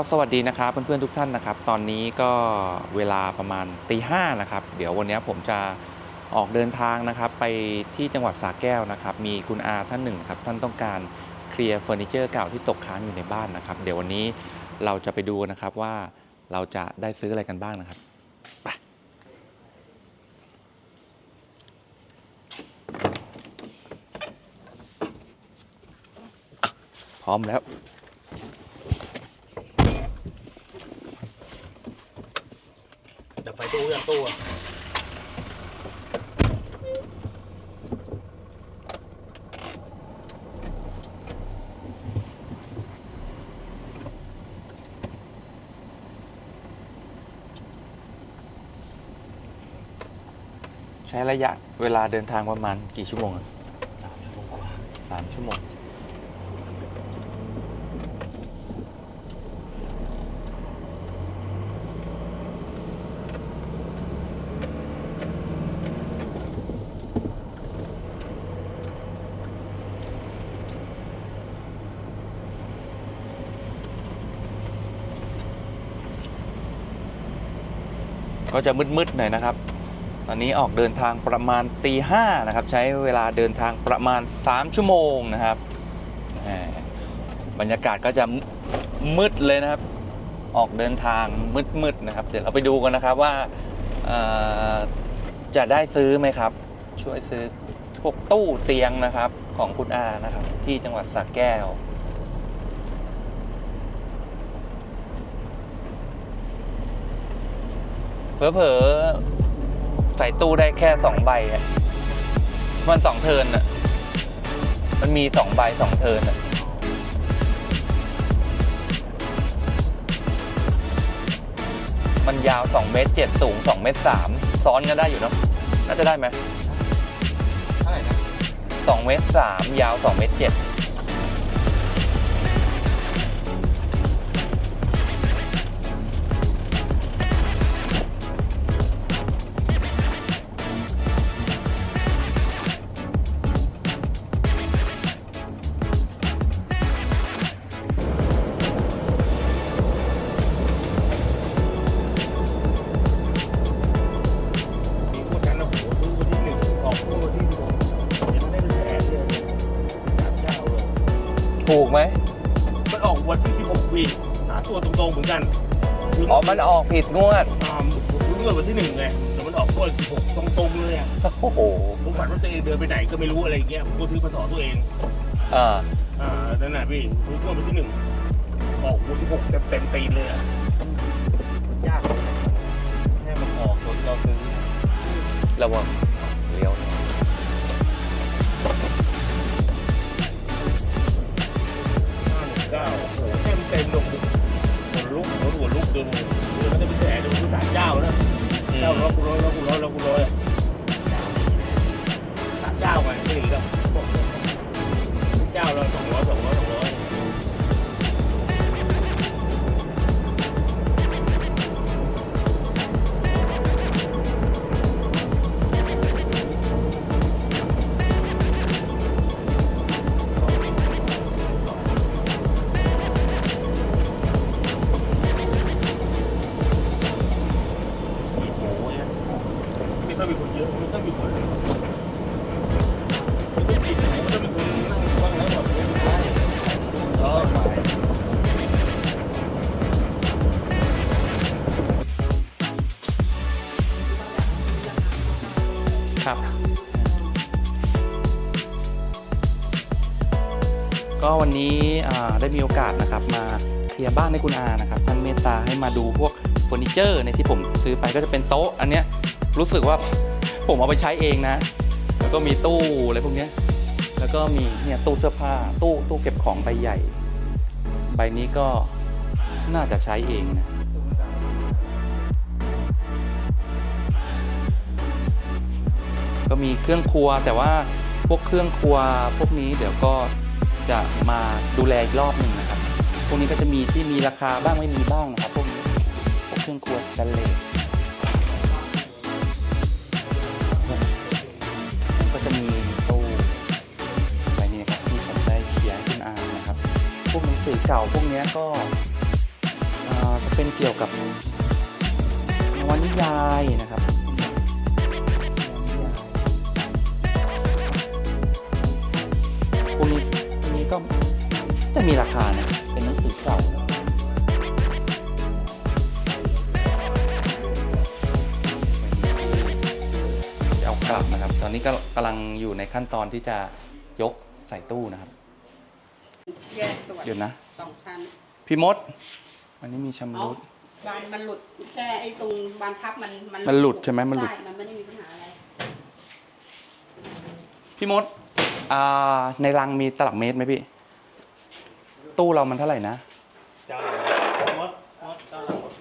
ก็สวัสดีนะครับเพื่อนๆทุกท่านนะครับ ตอนนี้ก็เวลาประมาณตีห้านะครับ เดี๋ยววันนี้ผมจะออกเดินทางนะครับไปที่จังหวัดสระแก้วนะครับ มีคุณอาท่านหนึ่งครับท่านต้องการเคลียร์เฟอร์นิเจอร์เก่าที่ตกค้างอยู่ในบ้านนะครับ เดี๋ยววันนี้เราจะไปดูนะครับว่าเราจะได้ซื้ออะไรกันบ้างนะครับไปพร้อมแล้ว ดับไฟ ตู้ยังตู้อะใช้ระยะเวลาเดินทางประมาณกี่ชั่วโมงอะสามชั่วโมงกว่าสามชั่วโมง ก็จะมืดๆหน่อยนะครับ ตอนนี้ออกเดินทางประมาณตีห้านะครับ ใช้เวลาเดินทางประมาณ 3 ชั่วโมงนะครับ บรรยากาศก็จะมืดเลยนะครับ ออกเดินทางมืดๆนะครับ เดี๋ยวเราไปดูกันนะครับว่าจะได้ซื้อไหมครับ ช่วยซื้อพวกตู้เตียงนะครับของคุณอานะครับ ที่จังหวัดสระแก้ว เผลอๆใส่ตู้ได้แค่สองใบอะมันสองเทินอะ มันมีสองใบสองเทินอะมันยาวสองเมตรเจ็ดสูงสองเมตรสามซ้อนก็ได้อยู่เนาะ น่าจะได้ไหมเท่าไหร่นเมตร 3 ยาวสองเมตรเจ็ด มันออกวันที่สิบหกวีสามตัวตรงๆเหมือนกันคืออ๋อ มันออกผิดงวดตามผมรู้ว่าวันที่หนึ่งไงแต่มันออกวันสิบหกตรงๆเลยอะโอ้โหผมฝันว่าตัวเองเดินไปไหนก็ไม่รู้อะไรอย่างเงี้ยผมก็ซื้อมาสอนตัวเองอ่าอ่านั่นน่ะพี่รู้ว่าวันที่หนึ่งออกวันที่หกเต็มเต็มตีนเลยอะยากแค่มันออกตัวที่เราซื้อระวัง ครับ ก็วันนี้ได้มีโอกาสนะครับมาเคลียร์บ้านให้คุณอานะครับท่านเมตตาให้มาดูพวกเฟอร์นิเจอร์ในที่ผมซื้อไปก็จะเป็นโต๊ะ อันเนี้ยรู้สึกว่าผมเอาไปใช้เองนะ แล้วก็มีตู้อะไรพวกเนี้ยแล้วก็มีเนี่ยตู้เสื้อผ้าตู้ตู้เก็บของใบใหญ่ ใบนี้ก็น่าจะใช้เองนะ ก็มีเครื่องครัว แต่ว่าพวกเครื่องครัวพวกนี้เดี๋ยวก็จะมาดูแลอีกรอบหนึ่งนะครับ พวกนี้ก็จะมีที่มีราคาบ้างไม่มีบ้างนะครับพวกนี้พวกเครื่องครัวสแตนเลสก็จะมีตู้ใบนี้ครับที่ผมได้เคลียร์ให้คุณอานะครับ พวกหนังสือเก่าพวกนี้ก็จะเป็นเกี่ยวกับนวนิยายนะครับ คานะเป็นหนังสือเก่านะจะเอากลับนะครับ ตอนนี้ก็กำลังอยู่ในขั้นตอนที่จะยกใส่ตู้นะครับแยกส่วนเดี๋ยวนะสองชั้นพี่มดวันนี้มีชำรุดบานมันหลุดแค่ไอ้ตรงบานพับมันมันหลุดใช่ไหมมันหลุดใช่มันไม่ได้มีปัญหาอะไรพี่มดอ่าในรังมีตลับเมตรไหมพี่ ตู้เรามันเท่าไหร่นะเจ้ามดมดเจ้าหลังมด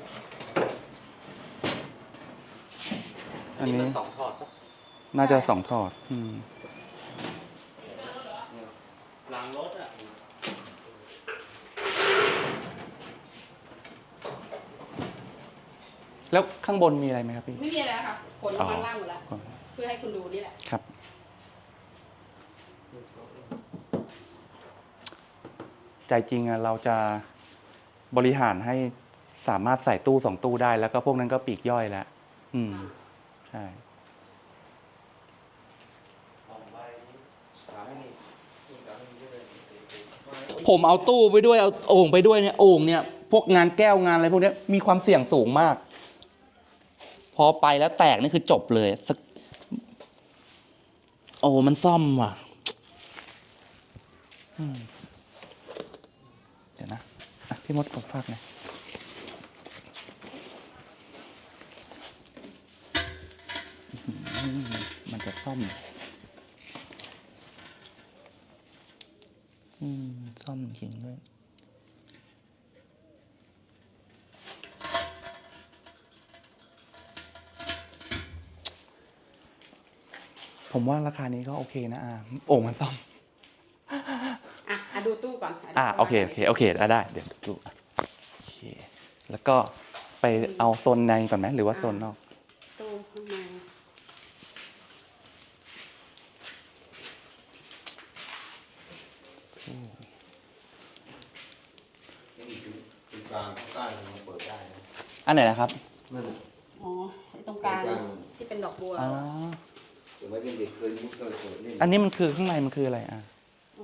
อันนี้สองทอดปะน่าจะสองทอด อืม หลังรถอะแล้วข้างบนมีอะไรไหมครับพี่ ไม่มีอะไรค่ะขนออกมาข้างล่างหมดแล้วอ๋อเพื่อให้คุณดูนี่แหละ ครับ ใจจริงอะเราจะบริหารให้สามารถใส่ตู้สองตู้ได้ แล้วก็พวกนั้นก็ปีกย่อยแล้ว อืม ใช่ ผมเอาตู้ไปด้วยเอาโอ่งไปด้วยเนี่ยโอ่งเนี่ยพวกงานแก้วงานอะไรพวกเนี้ยมีความเสี่ยงสูงมาก พอไปแล้วแตกนี่คือจบเลยสักโอ้มันซ่อมว่ะ อืมเดี๋ยวนะอะ พี่มดผมฝากหน่อยมันจะซ่อมอืมซ่อมจริงด้วยผมว่าราคานี้ก็โอเคนะอ่าโอ่งมันซ่อม ดูตู้ก่อนอ่าโอเคโอเคโอเคได้ได้เดี๋ยวดูอะโอเคแล้วก็ไปเอาโซนในก่อนไหมหรือว่าโซนนอก ตู้ข้างในจุดกลางใต้มันเปิดได้นะอันไหนนะครับนั่นน่ะอ๋อไอ้ตรงกลางตรงกลางที่เป็นดอกบัว อ๋อ เดี๋ยวไว้เป็นเด็กเคยมุกเคยเปิดเล่น อันนี้มันคือข้างในมันคืออะไรอะอ๋อ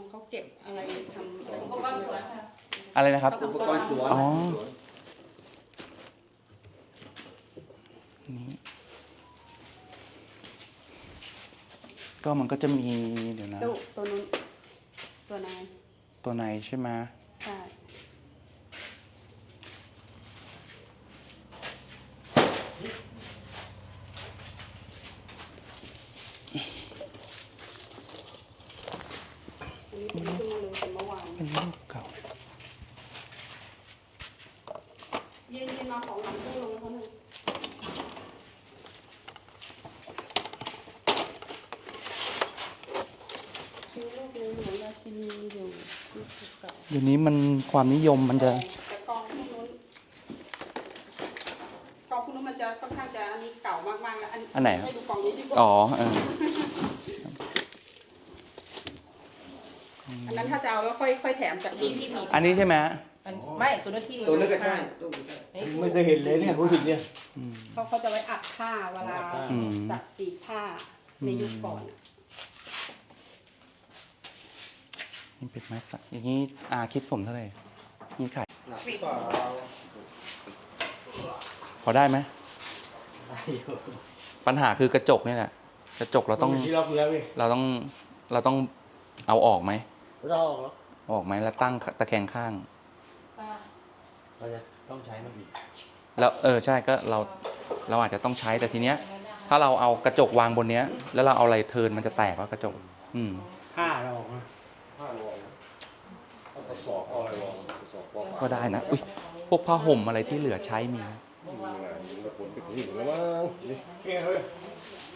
เขาเก็บอะไรทำอะไรของเขาสวยค่ะอะไรนะครับ อุปกรณ์สวนอ๋อสวนนี้ก็มันก็จะมีเดี๋ยวนะ ตู้ตัวนู้นตัวในตัวในใช่ไหมใช่อันนี้เป็นตู้เลยเป็นเมื่อวาน เป็นรูปเก่า เย็นเย็นมาของหลังตู้ลงเขาหนึ่งคือลูกในหลวงราชินีอยู่ที่ภูเก่าเดี๋ยวนี้มันความนิยมมันจะแต่กองพวกนู้นกองพวกนู้นมันจะค่อนข้างจะอันนี้เก่ามากๆแล้วอันอันไหนครับให้ดูกองนี้ดีกว่าอ๋อเอออันนั้นถ้าจะเอาแล้วค่อยค่อยแถมจากนี้ที่มีอันนี้ใช่ไหมฮะอันไม่ตัวนั้นที่ตัวนั้นก็ใช่ตู้ก็ใช่ ไม่ไม่เคยเห็นเลยเนี่ยผู้หญิงเนี่ย อืมเขาเขาจะไว้อัดผ้าเวลาอืม จับจีบผ้าในยุคก่อนอะนี่เป็นไม้สักอย่างนี้อาคิดผมเท่าไหร่นี่ขายหนักกว่าพอได้ไหมปัญหาคือกระจกนี่แหละกระจกเราต้องที่เราเพื่อพี่เราต้องเราต้องเอาออกไหม เราออกแล้วเอาออกไหมแล้วตั้งตะแคงข้าง เราจะต้องใช้มันอีกแล้วเออใช่ก็เราเราอาจจะต้องใช้แต่ทีเนี้ย ถ้าเราเอากระจกวางบนเนี้ย แล้วเราเอาอะไรเทิร์นมันจะแตกว่ากระจก อืมผ้าเราออกนะผ้าเราออกนะเอากระสอบเอาอะไรรองกระสอบปอกก็ได้นะอุ้ยพวกผ้าห่มอะไรที่เหลือใช้มีนะยิงกระปุนไปถึงหินแล้วมั้งนี่เฮ้ย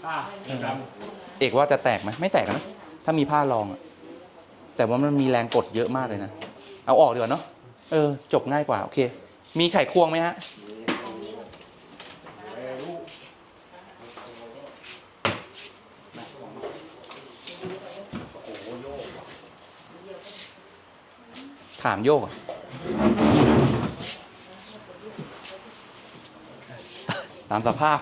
ผ้าสีดำเอกว่าจะแตกไหมไม่แตกนะถ้ามีผ้ารองอะแต่ว่ามันมีแรงกดเยอะมากเลยนะเอาออกดีกว่าเนาะ เออ จบง่ายกว่า โอเค มีไข่ควงไหมฮะถามโยกอะตามสภาพ